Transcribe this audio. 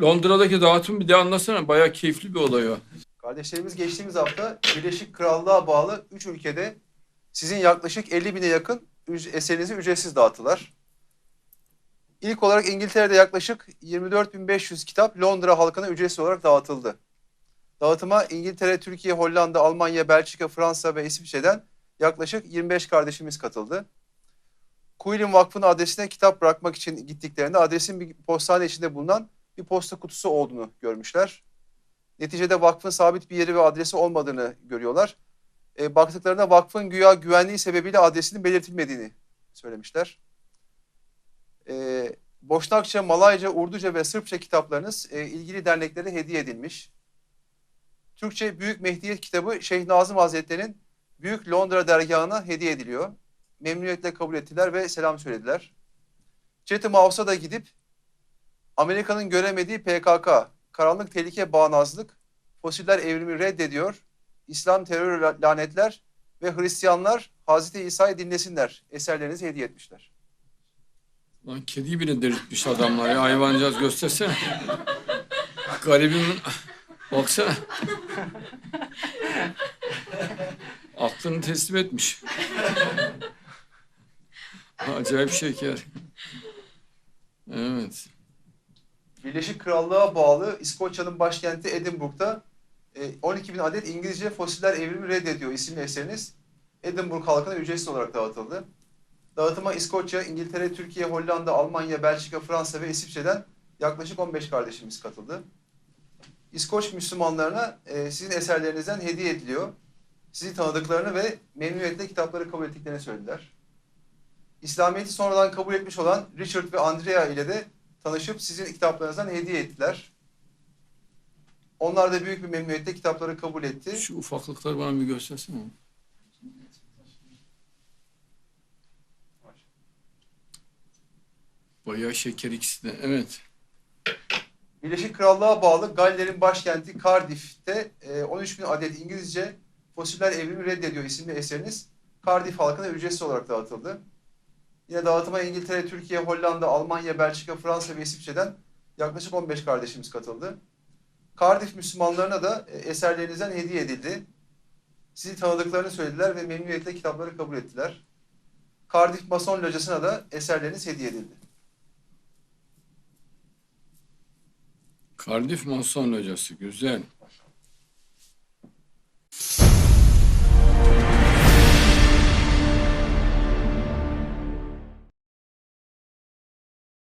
Londra'daki dağıtım bir de anlatsana. Bayağı keyifli bir olay o. Kardeşlerimiz geçtiğimiz hafta Birleşik Krallığa bağlı 3 ülkede sizin yaklaşık 50 bine yakın eserinizi ücretsiz dağıttılar. İlk olarak İngiltere'de yaklaşık 24.500 kitap Londra halkına ücretsiz olarak dağıtıldı. Dağıtıma İngiltere, Türkiye, Hollanda, Almanya, Belçika, Fransa ve İsviçre'den yaklaşık 25 kardeşimiz katıldı. Quillen Vakfı'nın adresine kitap bırakmak için gittiklerinde adresin bir postane içinde bulunan bir posta kutusu olduğunu görmüşler. Neticede vakfın sabit bir yeri ve adresi olmadığını görüyorlar. E, baktıklarında vakfın güya güvenliği sebebiyle adresinin belirtilmediğini söylemişler. E, Boşnakça, Malayca, Urduca ve Sırpça kitaplarınız e, ilgili derneklere hediye edilmiş. Türkçe Büyük Mehdiyet kitabı Şeyh Nazım Hazretleri'nin Büyük Londra dergahına hediye ediliyor. Memnuniyetle kabul ettiler ve selam söylediler. Chatham House'a da gidip Amerika'nın göremediği PKK, karanlık tehlike bağnazlık, fosiller evrimi reddediyor, İslam terör la- lanetler ve Hristiyanlar Hazreti İsa'yı dinlesinler eserlerinizi hediye etmişler. Lan kediyi bile delirtmiş adamlar ya. Hayvancağız göstersene. Garibimin... Baksana. Aklını teslim etmiş. Acayip şeker. Evet. Birleşik Krallığa bağlı İskoçya'nın başkenti Edinburgh'da e, 12 bin adet İngilizce Fosiller Evrimi Reddediyor isimli eseriniz Edinburgh halkına ücretsiz olarak dağıtıldı. Dağıtıma İskoçya, İngiltere, Türkiye, Hollanda, Almanya, Belçika, Fransa ve İsviçre'den yaklaşık 15 kardeşimiz katıldı. İskoç Müslümanlarına e, sizin eserlerinizden hediye ediliyor. Sizi tanıdıklarını ve memnuniyetle kitapları kabul ettiklerini söylediler. İslamiyet'i sonradan kabul etmiş olan Richard ve Andrea ile de tanışıp sizin kitaplarınızdan hediye ettiler. Onlar da büyük bir memnuniyetle kitapları kabul etti. Şu ufaklıkları bana bir göstersene. Bayağı şeker ikisi de. Evet. Birleşik Krallığa bağlı Galler'in başkenti Cardiff'te e, 13 bin adet İngilizce Fosiller Evrimi Reddediyor isimli eseriniz Cardiff halkına ücretsiz olarak dağıtıldı. Yine dağıtıma İngiltere, Türkiye, Hollanda, Almanya, Belçika, Fransa ve İsviçre'den yaklaşık 15 kardeşimiz katıldı. Cardiff Müslümanlarına da e, eserlerinizden hediye edildi. Sizi tanıdıklarını söylediler ve memnuniyetle kitapları kabul ettiler. Cardiff Mason Locası'na da eserleriniz hediye edildi. Cardiff Mason hocası. Güzel.